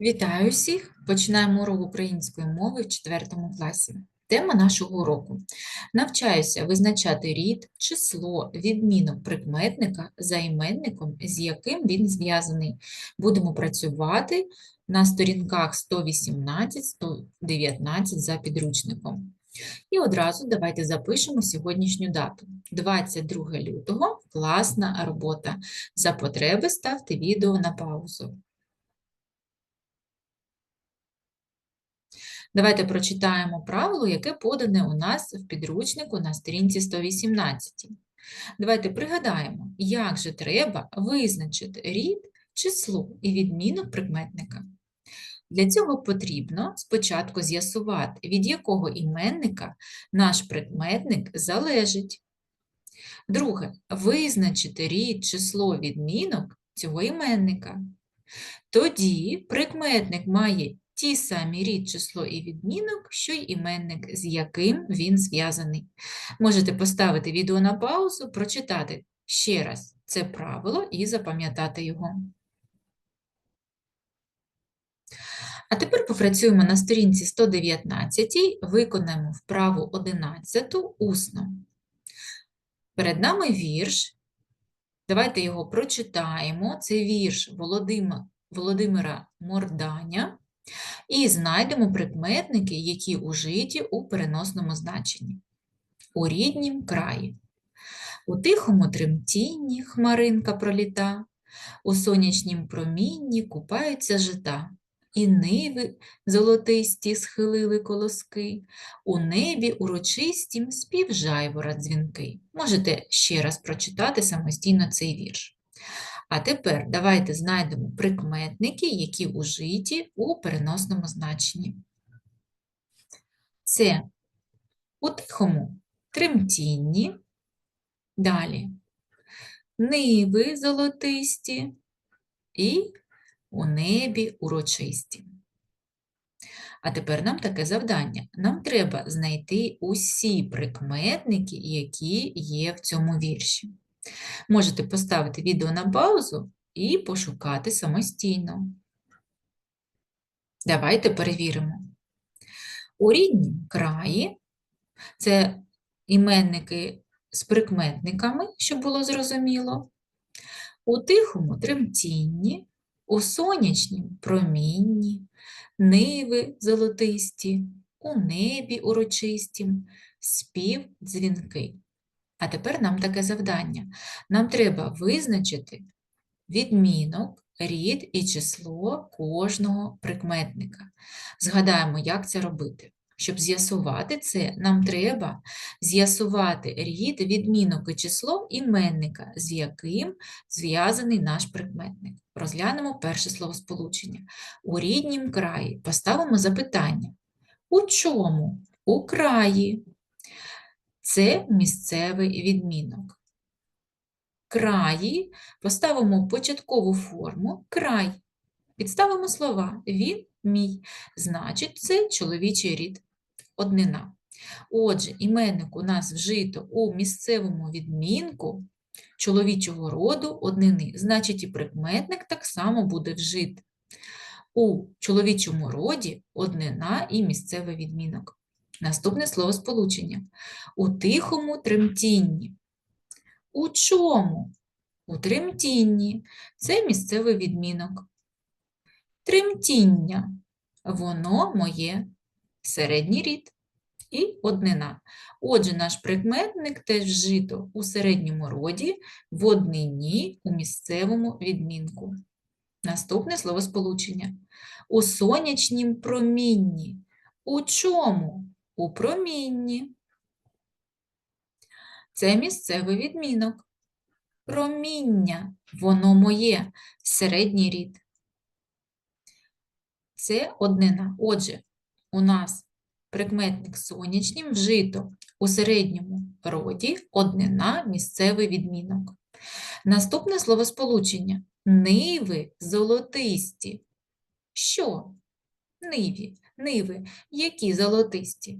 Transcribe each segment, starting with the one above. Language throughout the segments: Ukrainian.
Вітаю всіх! Починаємо урок української мови в 4 класі. Тема нашого уроку. Навчаюся визначати рід, число, відмінок прикметника за іменником, з яким він зв'язаний. Будемо працювати на сторінках 118-119 за підручником. І одразу давайте запишемо сьогоднішню дату. 22 лютого – класна робота. За потреби ставте відео на паузу. Давайте прочитаємо правило, яке подане у нас в підручнику на сторінці 118. Давайте пригадаємо, як же треба визначити рід, число і відмінок прикметника. Для цього потрібно спочатку з'ясувати, від якого іменника наш прикметник залежить. Друге, визначити рід, число, відмінок цього іменника. Тоді прикметник має ті самі рід, число і відмінок, що й іменник, з яким він зв'язаний. Можете поставити відео на паузу, прочитати ще раз це правило і запам'ятати його. А тепер попрацюємо на сторінці 119, виконаємо вправу 11 усно. Перед нами вірш. Давайте його прочитаємо. Це вірш Володимира, Морданя. І знайдемо прикметники, які ужиті у переносному значенні. У ріднім краї. У тихому тремтінні хмаринка проліта, у сонячнім промінні купаються жита, і ниви золотисті схилили колоски, у небі урочистім спів жайвора дзвінки. Можете ще раз прочитати самостійно цей вірш. А тепер давайте знайдемо прикметники, які ужиті у переносному значенні. Це у тихому тремтінні, далі ниви золотисті і у небі урочисті. А тепер нам таке завдання. Нам треба знайти усі прикметники, які є в цьому вірші. Можете поставити відео на паузу і пошукати самостійно. Давайте перевіримо. У ріднім краї це іменники з прикметниками, щоб було зрозуміло. У тихому тремтінні, у сонячнім промінні, ниви золотисті, у небі урочистім, спів дзвінки. А тепер нам таке завдання. Нам треба визначити відмінок, рід і число кожного прикметника. Згадаємо, як це робити. Щоб з'ясувати це, нам треба з'ясувати рід, відмінок і число іменника, з яким зв'язаний наш прикметник. Розглянемо перше словосполучення. У ріднім краї поставимо запитання. У чому? У краї. Це місцевий відмінок. Краї поставимо початкову форму край. Підставимо слова він мій. Значить, це чоловічий рід однина. Отже, іменник у нас вжито у місцевому відмінку чоловічого роду однини. Значить, і прикметник так само буде вжит. У чоловічому роді однина і місцевий відмінок. Наступне словосполучення. У тихому тремтінні. У чому? У тремтінні. Це місцевий відмінок. Тремтіння. Воно моє середній рід і однина. Отже, наш прикметник теж вжито у середньому роді, в однині у місцевому відмінку. Наступне словосполучення. У сонячнім промінні. У чому? У промінні. Це місцевий відмінок. Проміння, воно моє, середній рід. Це однина. Отже, у нас прикметник сонячнім вжито у середньому роді однина місцевий відмінок. Наступне словосполучення ниви золотисті. Що? Ниві, ниви, які золотисті.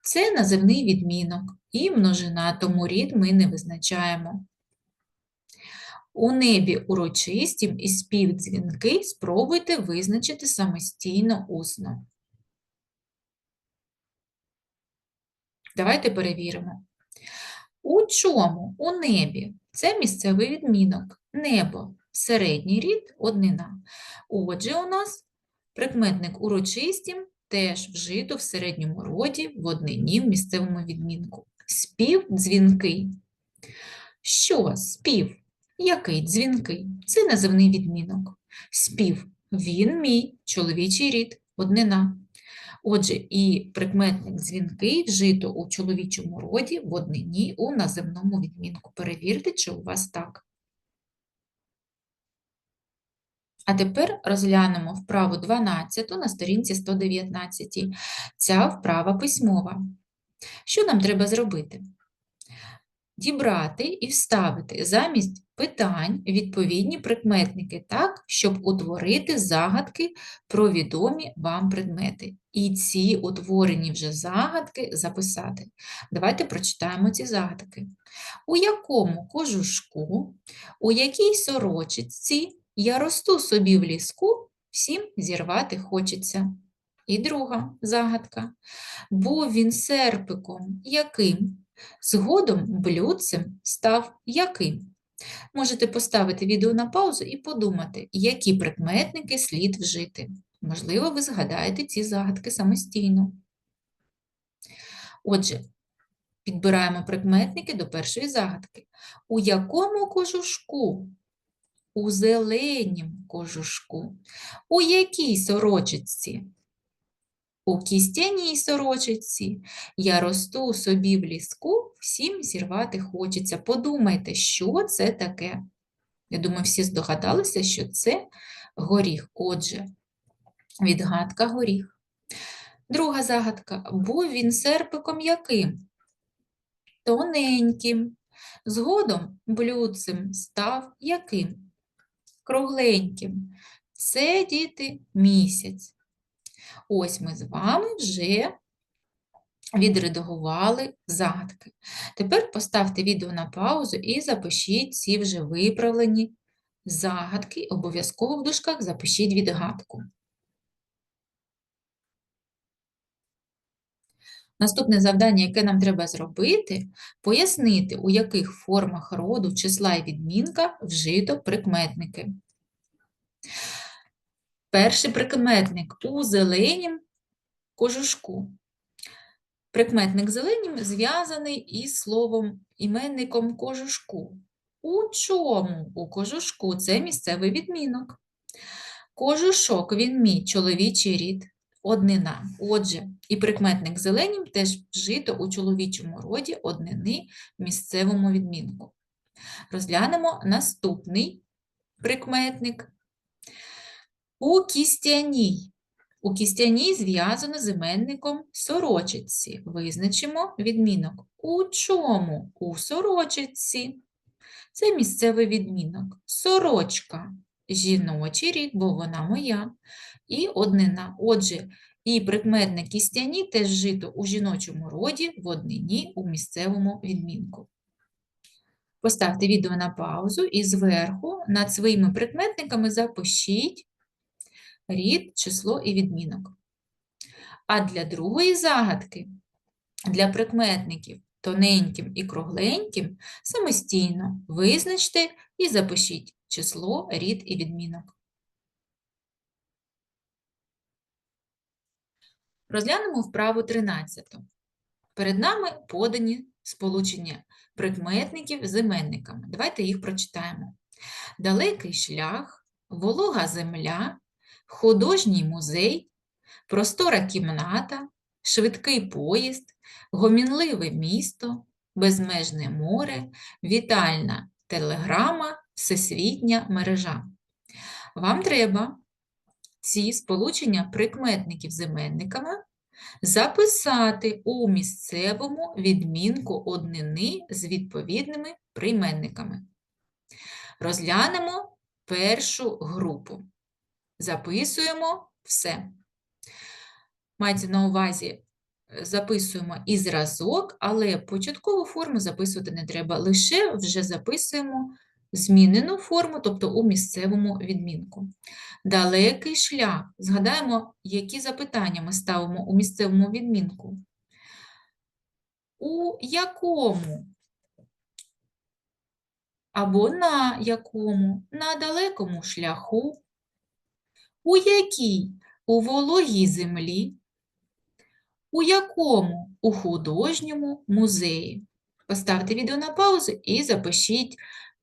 Це називний відмінок і множина, тому рід ми не визначаємо. У небі урочистім і спів дзвінки спробуйте визначити самостійно усно. Давайте перевіримо. У чому? У небі. Це місцевий відмінок. Небо середній рід, однина. Отже, у нас прикметник урочистім теж вжито в середньому роді в однині в місцевому відмінку. Спів дзвінкий. Що спів? Який дзвінкий? Це називний відмінок. Спів. Він мій чоловічий рід, однина. Отже, і прикметник дзвінкий вжито у чоловічому роді в однині у називному відмінку. Перевірте, чи у вас так. А тепер розглянемо вправу 12 на сторінці 119. Ця вправа письмова. Що нам треба зробити? Дібрати і вставити замість питань відповідні прикметники так, щоб утворити загадки про відомі вам предмети. І ці утворені вже загадки записати. Давайте прочитаємо ці загадки. У якому кожушку, у якій сорочці я росту собі в ліску, всім зірвати хочеться. І друга загадка. Був він серпиком яким? Згодом блюдцем став яким? Можете поставити відео на паузу і подумати, які прикметники слід вжити. Можливо, ви згадаєте ці загадки самостійно. Отже, підбираємо прикметники до першої загадки. У якому кожушку? У зеленім кожушку. У якій сорочці? У кістяній сорочці я росту собі в ліску, всім зірвати хочеться. Подумайте, що це таке. Я думаю, всі здогадалися, що це горіх. Отже, відгадка горіх. Друга загадка. Був він серпиком яким? Тоненьким. Згодом блюдцем став яким? Кругленьким. Це діти місяць. Ось ми з вами вже відредагували загадки. Тепер поставте відео на паузу і запишіть ці вже виправлені загадки. Обов'язково в дужках запишіть відгадку. Наступне завдання, яке нам треба зробити, пояснити, у яких формах роду, числа і відмінка вжито прикметники. Перший прикметник у зеленім кожушку. Прикметник зеленім зв'язаний із словом іменником кожушку. У чому у кожушку це місцевий відмінок. Кожушок він мій чоловічий рід, однина. Отже, і прикметник зеленім теж вжито у чоловічому роді однини в місцевому відмінку. Розглянемо наступний прикметник у кістяній. У кістяній зв'язано з іменником сорочиці. Визначимо відмінок. У чому? У сорочиці. Це місцевий відмінок. Сорочка жіночий рід, бо вона моя. І однина. Отже, і прикметник кістяні теж жито у жіночому роді в однині у місцевому відмінку. Поставте відео на паузу і зверху над своїми прикметниками запишіть рід, число і відмінок. А для другої загадки, для прикметників тоненьким і кругленьким, самостійно визначте і запишіть число, рід і відмінок. Розглянемо вправу 13. Перед нами подані сполучення прикметників з іменниками. Давайте їх прочитаємо. Далекий шлях, волога земля, художній музей, простора кімната, швидкий поїзд, гомінливе місто, безмежне море, вітальна телеграма, всесвітня мережа. Вам треба ці сполучення прикметників з іменниками записати у місцевому відмінку однини з відповідними прийменниками. Розглянемо першу групу. Записуємо все. Майте на увазі, е, записуємо і зразок, але початкову форму записувати не треба. Лише вже записуємо змінену форму, тобто у місцевому відмінку. Далекий шлях. Згадаємо, які запитання ми ставимо у місцевому відмінку. У якому? Або на якому? На далекому шляху. У якій? У вологій землі. У якому? У художньому музеї. Поставте відео на паузу і запишіть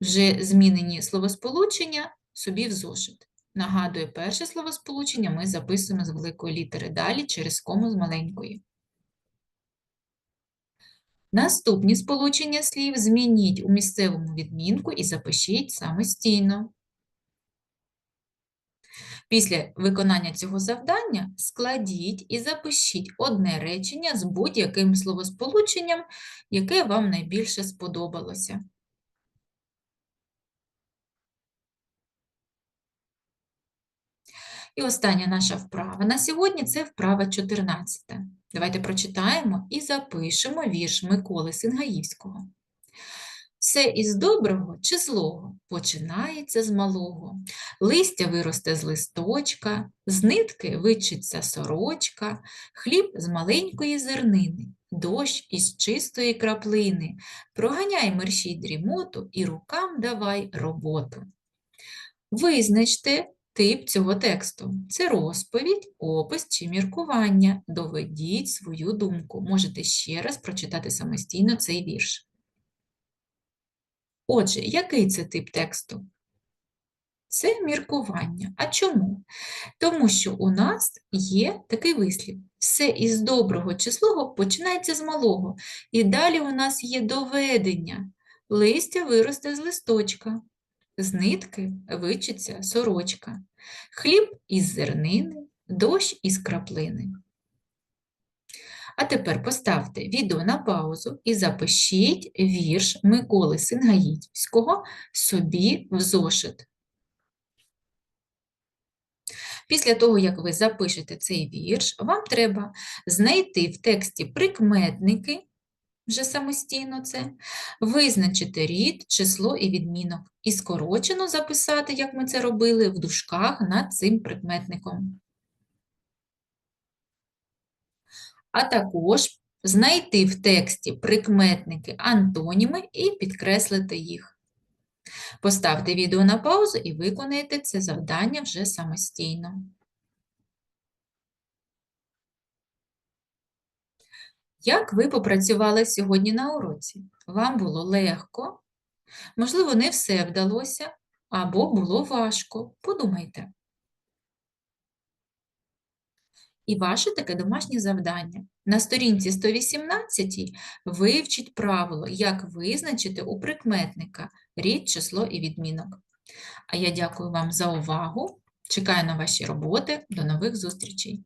вже змінені словосполучення собі в зошит. Нагадую, перше словосполучення ми записуємо з великої літери далі через кому з маленької. Наступні сполучення слів змініть у місцевому відмінку і запишіть самостійно. Після виконання цього завдання складіть і запишіть одне речення з будь-яким словосполученням, яке вам найбільше сподобалося. І остання наша вправа на сьогодні це вправа 14. Давайте прочитаємо і запишемо вірш Миколи Сингаївського. Все із доброго чи злого починається з малого. Листя виросте з листочка, з нитки вичиться сорочка, хліб з маленької зернини, дощ із чистої краплини. Проганяй мерщій дрімоту і рукам давай роботу. Визначте тип цього тексту. Це розповідь, опис чи міркування. Доведіть свою думку. Можете ще раз прочитати самостійно цей вірш. Отже, який це тип тексту? Це міркування. А чому? Тому що у нас є такий вислів. Все із доброго чи злого починається з малого. І далі у нас є доведення. Листя виросте з листочка, з нитки вичиться сорочка, хліб із зернини, дощ із краплини. А тепер поставте відео на паузу і запишіть вірш Миколи Сингаївського собі в зошит. Після того, як ви запишете цей вірш, вам треба знайти в тексті прикметники, вже самостійно це, визначити рід, число і відмінок, і скорочено записати, як ми це робили, в дужках над цим прикметником. а також знайти в тексті прикметники антоніми і підкреслити їх. Поставте відео на паузу і виконайте це завдання вже самостійно. Як ви попрацювали сьогодні на уроці? Вам було легко? Можливо, не все вдалося або було важко. Подумайте. І ваше таке домашнє завдання. На сторінці 118 вивчіть правило, як визначити у прикметника рід, число і відмінок. А я дякую вам за увагу. Чекаю на ваші роботи. До нових зустрічей!